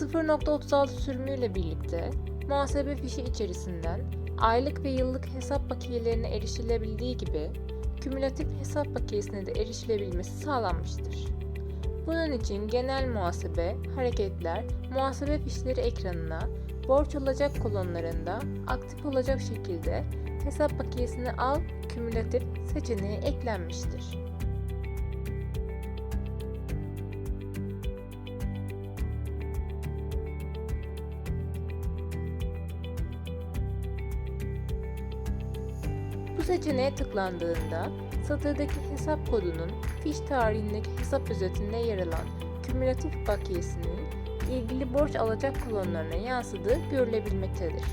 0.36 sürümüyle birlikte muhasebe fişi içerisinden aylık ve yıllık hesap bakiyelerine erişilebildiği gibi kümülatif hesap bakiyesine de erişilebilmesi sağlanmıştır. Bunun için genel muhasebe, hareketler, muhasebe fişleri ekranına borç alacak kolonlarında aktif olacak şekilde hesap bakiyesini al, kümülatif seçeneği eklenmiştir. Seçeneğe tıklandığında satırdaki hesap kodunun fiş tarihindeki hesap özetinde yer alan kümülatif bakiyesinin ilgili borç alacak kolonlarına yansıdığı görülebilmektedir.